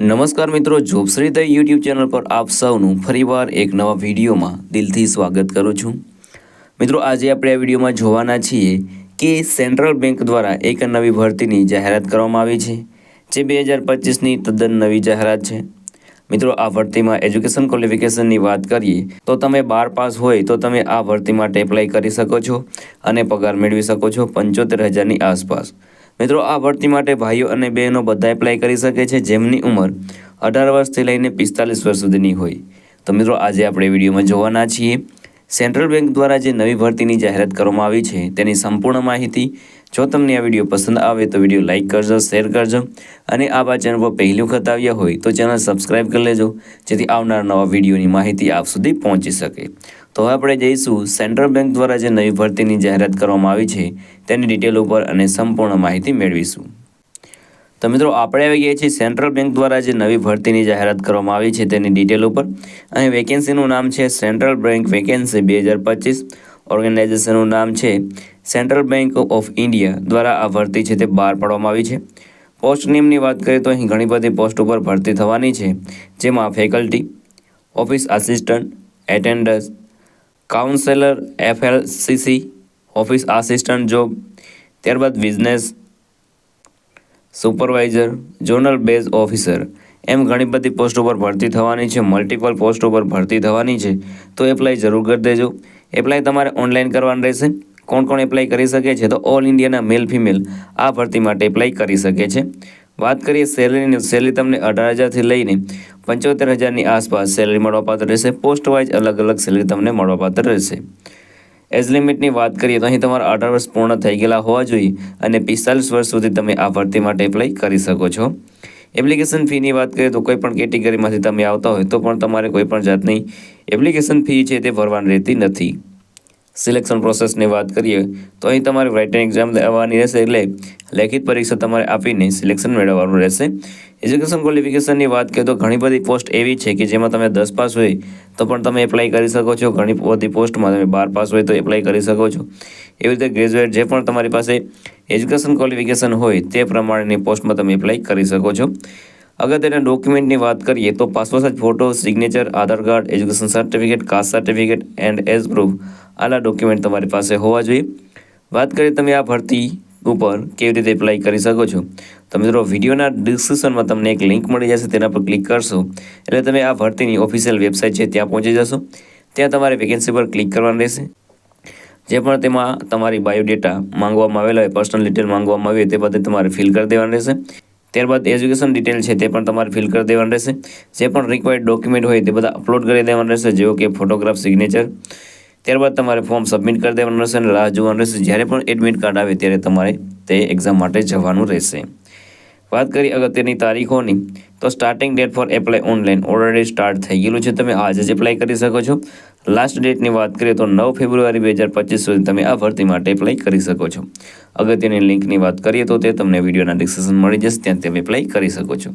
નમસ્કાર મિત્રો જોબશ્રી the YouTube channel પર આપ સૌનું ફરીવાર એક નવા વિડીયોમાં દિલથી સ્વાગત કરું છું. મિત્રો, આજે આપણે આ વિડીયોમાં જોવાના છીએ કે સેન્ટ્રલ બેંક દ્વારા એક નવી ભરતીની જાહેરાત કરવામાં આવી છે, જે બે હજાર પચીસની તદ્દન નવી જાહેરાત છે. મિત્રો, આ ભરતીમાં એજ્યુકેશન ક્વોલિફિકેશનની વાત કરીએ, તો તમે બાર પાસ હોય તો તમે આ ભરતી માટે એપ્લાય કરી શકો છો અને પગાર મેળવી શકો છો પંચોતેર હજારની આસપાસ. મિત્રો, આ ભરતી માટે ભાઈઓ અને બહેનો બધા એપ્લાય કરી શકે છે જેમની ઉંમર અઢાર વર્ષથી લઈને પિસ્તાલીસ વર્ષ સુધીની હોય. તો મિત્રો, આજે આપણે વિડીયોમાં જોવાના છીએ સેન્ટ્રલ બેંક દ્વારા જે નવી ભરતીની જાહેરાત કરવામાં આવી છે, તેની સંપૂર્ણ માહિતી જો તમને આ વીડિયો પસંદ આવે તો વીડિયો લાઇક કરજો, શેર કરજો અને આ બા ચેનલ પર પહેલી વખત આવ્યા હોય તો ચેનલ સબસ્ક્રાઇબ કરી લેજો, જેથી આવનાર નવા વિડીયોની માહિતી આપ સુધી પહોંચી શકે. તો હવે આપણે જઈશું સેન્ટ્રલ બેંક દ્વારા જે નવી ભરતીની જાહેરાત કરવામાં આવી છે, તેની ડિટેલ ઉપર અને સંપૂર્ણ માહિતી મેળવીશું. તો મિત્રો આપણે આવી ગયા છીએ સેન્ટ્રલ બેંક દ્વારા જે નવી ભરતીની જાહેરાત કરવામાં આવી છે તેની ડિટેલ ઉપર. અને વેકેન્સીનું નામ છે સેન્ટ્રલ બેંક વેકેન્સી બે હજાર પચીસ. ઓર્ગેનાઇઝેશનનું નામ છે સેન્ટ્રલ બેંક ઓફ ઇન્ડિયા દ્વારા આ ભરતી છે તે બહાર પાડવામાં આવી છે. પોસ્ટ નેમની વાત કરીએ તો અહીં ઘણી બધી પોસ્ટ ઉપર ભરતી થવાની છે. જેમાં faculty office assistant attendance counsellor FLCC office assistant job ત્યારબાદ business supervisor, zonal base officer. એમ ઘણી બધી પોસ્ટ ઉપર ભરતી થવાની છે, મલ્ટિપલ પોસ્ટ ઉપર ભરતી થવાની છે. તો એપ્લાય જરૂર કરી દેજો. એપ્લાય તમારે ઓનલાઈન કરવાનું રહેશે. કોણ કોણ એપ્લાય કરી શકે છે તો ઓલ ઇન્ડિયાના મેલ ફિમેલ આ ભરતી માટે એપ્લાય કરી શકે છે. વાત કરીએ સેલરીની સેલરી તમને અઢાર હજારથી લઈને પંચોતેર હજારની આસપાસ સેલરી મળવાપાત્ર રહેશે. પોસ્ટ વાઇઝ અલગ અલગ સેલરી તમને મળવાપાત્ર રહેશે. એજ લિમિટની વાત કરીએ તો અહીં તમારા અઢાર વર્ષ પૂર્ણ થઈ ગયેલા હોવા જોઈએ અને પિસ્તાલીસ વર્ષ સુધી તમે આ ભરતી માટે એપ્લાય કરી શકો છો. એપ્લિકેશન ફીની વાત કરીએ તો કોઈ પણ કેટેગરીમાંથી તમે આવતા હોય તો પણ તમારે કોઈ પણ જાતની એપ્લિકેશન ફી છે તે ભરવાની રહેતી નથી. સિલેક્શન પ્રોસેસની વાત કરીએ તો અહીં તમારે રાઇટિંગ એક્ઝામ દેવાની રહેશે એટલે લેખિત પરીક્ષા તમારે આપીને સિલેક્શન મેળવવાનું રહેશે. એજ્યુકેશન ક્વોલિફિકેશનની વાત કરીએ તો ઘણી બધી પોસ્ટ એવી છે કે જેમાં તમે દસ પાસ હોય તો પણ તમે એપ્લાય કરી શકો છો. ઘણી બધી પોસ્ટમાં તમે બાર પાસ હોય તો એપ્લાય કરી શકો છો. એવી રીતે ગ્રેજ્યુએટ જે પણ તમારી પાસે એજ્યુકેશન ક્વોલિફિકેશન હોય તે પ્રમાણેની પોસ્ટમાં તમે એપ્લાય કરી શકો છો. અગત્યના ડોક્યુમેન્ટની વાત કરીએ તો passport photo signature Aadhaar card education certificate caste certificate and as proof આના ડોક્યુમેન્ટ તમારી પાસે હોવા જોઈએ. વાત કરીએ તમે આ ભરતી ઉપર કેવી રીતે એપ્લાય કરી શકો છો. તો મિત્રો, વિડીયોના ડિસ્ક્રિપ્શનમાં તમને એક લિંક મળી જશે, તેના પર ક્લિક કરશો. એટલે તમે આ ભરતીની ઓફિશિયલ વેબસાઇટ છે, ત્યાં પહોંચી જશો. ત્યાં તમારે વેકેન્સી પર ક્લિક કરવાનું રહેશે. જે પણ તેમાં તમારી બાયોડેટા માંગવામાં આવેલા હોય પર્સનલ ડિટેલ માંગવામાં આવી તે બધે તમારે ફિલ કરી દેવાનું રહેશે. ત્યારબાદ એજ્યુકેશન ડિટેલ છે, તે પણ તમારે ફિલ કરી દેવાનું રહેશે. જે પણ રિક્વાયર્ડ ડોક્યુમેન્ટ હોય, તે બધા અપલોડ કરી દેવાનું રહેશે, જેવો કે ફોટોગ્રાફ સિગ્નેચર ત્યારબાદ તમારે ફોર્મ સબમિટ કરી દેવાનું રહેશે અને રાહ જોવાનું રહેશે. જ્યારે પણ એડમિટ કાર્ડ આવે ત્યારે તમારે તે એક્ઝામ માટે જવાનું રહેશે. વાત કરી અગત્યની તારીખોની, તો starting date for apply online already start થઈ ગયેલું છે. તમે આજે જ એપ્લાય કરી શકો છો. લાસ્ટ ડેટની વાત કરીએ તો નવ ફેબ્રુઆરી બે હજાર પચીસ સુધી તમે આ ભરતી માટે એપ્લાય કરી શકો છો. અગત્યની લિંકની વાત કરીએ તો તે તમને વિડીયોના ડિસ્ક્રિપ્શન મળી જશે. ત્યાં તમે એપ્લાય કરી શકો છો.